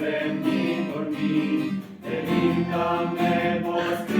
земні кормі, де він там не постиг.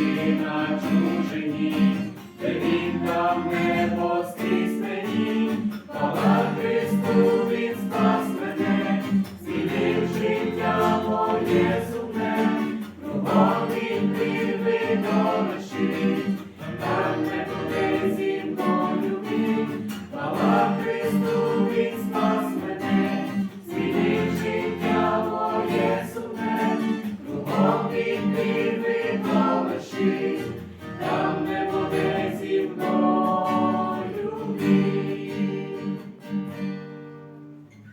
чи на чужині,